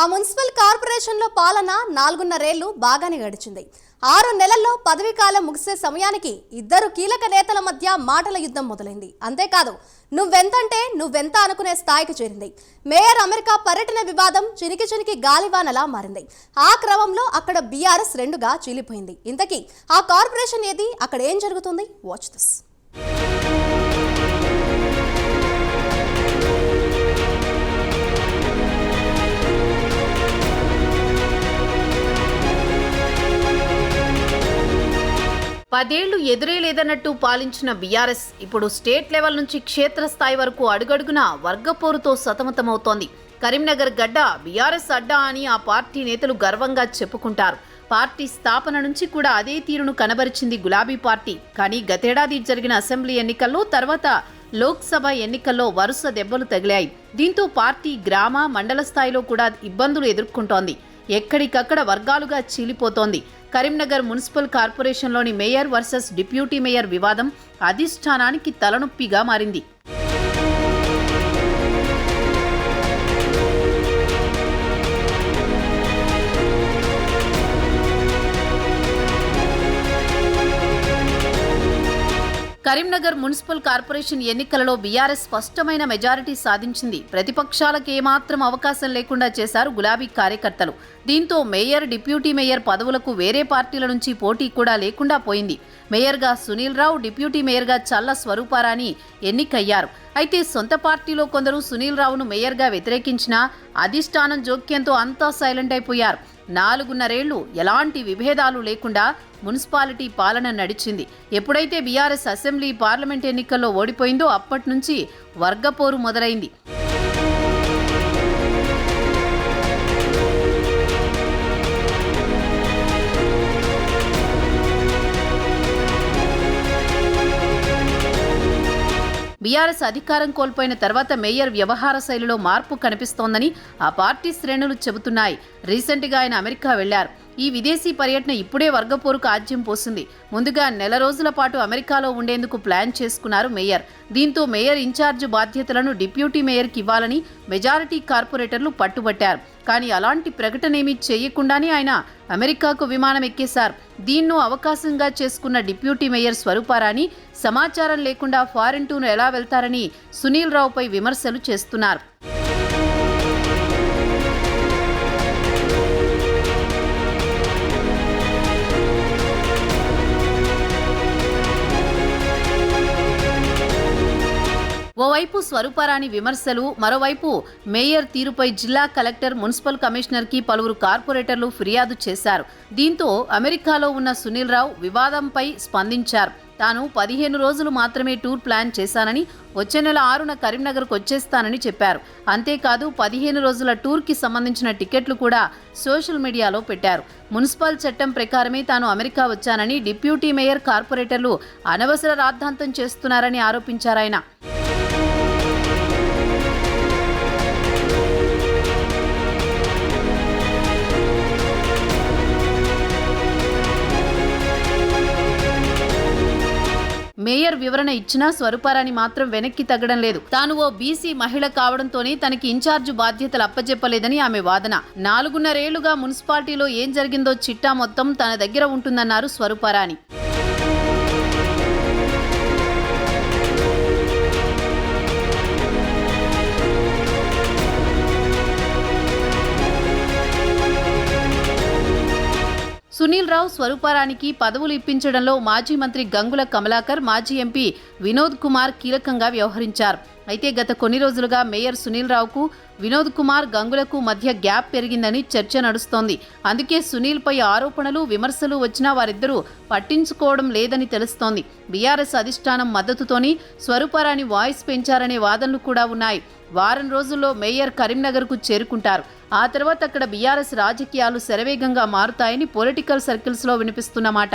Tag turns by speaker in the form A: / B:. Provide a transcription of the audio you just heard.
A: ఆ మున్సిపల్ కార్పొరేషన్లో పాలన నాలుగున్నరేళ్ళు బాగానే గడిచింది. ఆరు నెలల్లో పదవీ కాలం ముగిసే సమయానికి ఇద్దరు కీలక నేతల మధ్య మాటల యుద్ధం మొదలైంది. అంతేకాదు నువ్వెంతంటే నువ్వెంత అనుకునే స్థాయికి చేరింది. మేయర్ అమెరికా పర్యటన వివాదం చినికి చినికి గాలివానలా మారింది. ఆ క్రమంలో అక్కడ బీఆర్ఎస్ రెండుగా చీలిపోయింది. ఇంతకీ ఆ కార్పొరేషన్ ఏది? అక్కడ ఏం జరుగుతుంది? వాచ్ దిస్
B: పదేళ్ళు ఎదురే లేదన్నట్టు పాలించిన బీఆర్ఎస్ ఇప్పుడు స్టేట్ లెవెల్ నుంచి క్షేత్రస్థాయి వరకు అడుగడుగున వర్గపోరుతో సతమతమవుతోంది. కరీంనగర్ గడ్డ బీఆర్ఎస్ అడ్డా అని ఆ పార్టీ నేతలు గర్వంగా చెప్పుకుంటారు. పార్టీ స్థాపన నుంచి కూడా అదే తీరును కనబరిచింది గులాబీ పార్టీ. కానీ గతేడాది జరిగిన అసెంబ్లీ ఎన్నికల్లో తర్వాత లోక్సభ ఎన్నికల్లో వరుస దెబ్బలు తగిలాయి. దీంతో పార్టీ గ్రామ మండల స్థాయిలో కూడా ఇబ్బందులు ఎదుర్కొంటోంది. ఎక్కడికక్కడ వర్గాలుగా చీలిపోతోంది. కరీంనగర్ మున్సిపల్ కార్పొరేషన్లోని మేయర్ వర్సెస్ డిప్యూటీ మేయర్ వివాదం అధిష్టానానికి తలనొప్పిగా మారింది. కరీంనగర్ మున్సిపల్ కార్పొరేషన్ ఎన్నికలలో బీఆర్ఎస్ స్పష్టమైన మెజారిటీ సాధించింది. ప్రతిపక్షాలకు ఏమాత్రం అవకాశం లేకుండా చేశారు గులాబీ కార్యకర్తలు. దీంతో మేయర్ డిప్యూటీ మేయర్ పదవులకు వేరే పార్టీల నుంచి పోటీ కూడా లేకుండా పోయింది. మేయర్గా సునీల్ రావు డిప్యూటీ మేయర్గా చల్ల స్వరూపారాణి ఎన్నికయ్యారు. అయితే సొంత పార్టీలో కొందరు సునీల్ రావును మేయర్గా వ్యతిరేకించినా అధిష్టానం జోక్యంతో అంతా సైలెంట్ అయిపోయారు. నాలుగున్నరేళ్ళు ఎలాంటి విభేదాలు లేకుండా మున్సిపాలిటీ పాలన నడిచింది. ఎప్పుడైతే బీఆర్ఎస్ అసెంబ్లీ పార్లమెంట్ ఎన్నికల్లో ఓడిపోయిందో అప్పటి నుంచి వర్గపోరు మొదలైంది. బీఆర్ఎస్ అధికారం కోల్పోయిన తర్వాత మేయర్ వ్యవహార శైలిలో మార్పు కనిపిస్తోందని ఆ పార్టీ శ్రేణులు చెబుతున్నాయి. రీసెంట్గా ఆయన అమెరికా వెళ్ళారు ఈ విదేశీ పర్యటన ఇప్పుడే వర్గపోరుకు ఆజ్యం పోసింది. ముందుగా నెల రోజుల పాటు అమెరికాలో ఉండేందుకు ప్లాన్ చేసుకున్నారు మేయర్. దీంతో మేయర్ ఇన్ఛార్జ్ బాధ్యతలను డిప్యూటీ మేయర్కి ఇవ్వాలని మెజారిటీ కార్పొరేటర్లు పట్టుబట్టారు. కానీ అలాంటి ప్రకటనేమీ చేయకుండానే ఆయన అమెరికాకు విమానం ఎక్కేశారు. దీన్ను అవకాశంగా చేసుకున్న డిప్యూటీ మేయర్ స్వరూపారాణి సమాచారం లేకుండా ఫారెన్ టూను ఎలా వెళ్తారని సునీల్ రావుపై విమర్శలు చేస్తున్నారు. ఓవైపు స్వరూపారాణి విమర్శలు మరోవైపు మేయర్ తీరుపై జిల్లా కలెక్టర్ మున్సిపల్ కమిషనర్కి పలువురు కార్పొరేటర్లు ఫిర్యాదు చేశారు. దీంతో అమెరికాలో ఉన్న సునీల్ రావు వివాదంపై స్పందించారు. తాను పదిహేను రోజులు మాత్రమే టూర్ ప్లాన్ చేశానని వచ్చే నెల ఆరున కరీంనగర్కు వచ్చేస్తానని చెప్పారు. అంతేకాదు పదిహేను రోజుల టూర్కి సంబంధించిన టికెట్లు కూడా సోషల్ మీడియాలో పెట్టారు. మున్సిపల్ చట్టం ప్రకారమే తాను అమెరికా వచ్చానని డిప్యూటీ మేయర్ కార్పొరేటర్లు అనవసర రాద్ధాంతం చేస్తున్నారని ఆరోపించారాయన మేయర్ వివరణ ఇచ్చినా స్వరూపారాణి మాత్రం వెనక్కి తగ్గడం లేదు. తాను ఓ బీసీ మహిళ కావడంతోనే తనకి ఇన్ఛార్జ్ బాధ్యతలు అప్పజెప్పలేదని ఆమె వాదన. నాలుగున్నరేళ్ళుగా మున్సిపాలిటీలో ఏం జరిగిందో చిట్టా మొత్తం తన దగ్గర ఉంటుందన్నారు స్వరూపారాణి. సునీల్ రావు స్వరూపారానికి పదవులు ఇప్పించడంలో మాజీ మంత్రి గంగుల కమలాకర్ మాజీ ఎంపీ వినోద్ కుమార్ కీలకంగా వ్యవహరించారు. అయితే గత కొన్ని రోజులుగా మేయర్ సునీల్ రావుకు వినోద్ కుమార్ గంగులకు మధ్య గ్యాప్ పెరిగిందని చర్చ నడుస్తోంది. అందుకే సునీల్పై ఆరోపణలు విమర్శలు వచ్చినా వారిద్దరూ పట్టించుకోవడం లేదని తెలుస్తోంది. బీఆర్ఎస్ అధిష్టానం మద్దతుతోని స్వరూపారాణి వాయిస్ పెంచారనే వాదనలు కూడా ఉన్నాయి. వారం రోజుల్లో మేయర్ కరీంనగర్కు చేరుకుంటారు. ఆ తర్వాత అక్కడ బీఆర్ఎస్ రాజకీయాలు శరవేగంగా మారుతాయని పొలిటికల్ సర్కిల్స్లో వినిపిస్తున్నమాట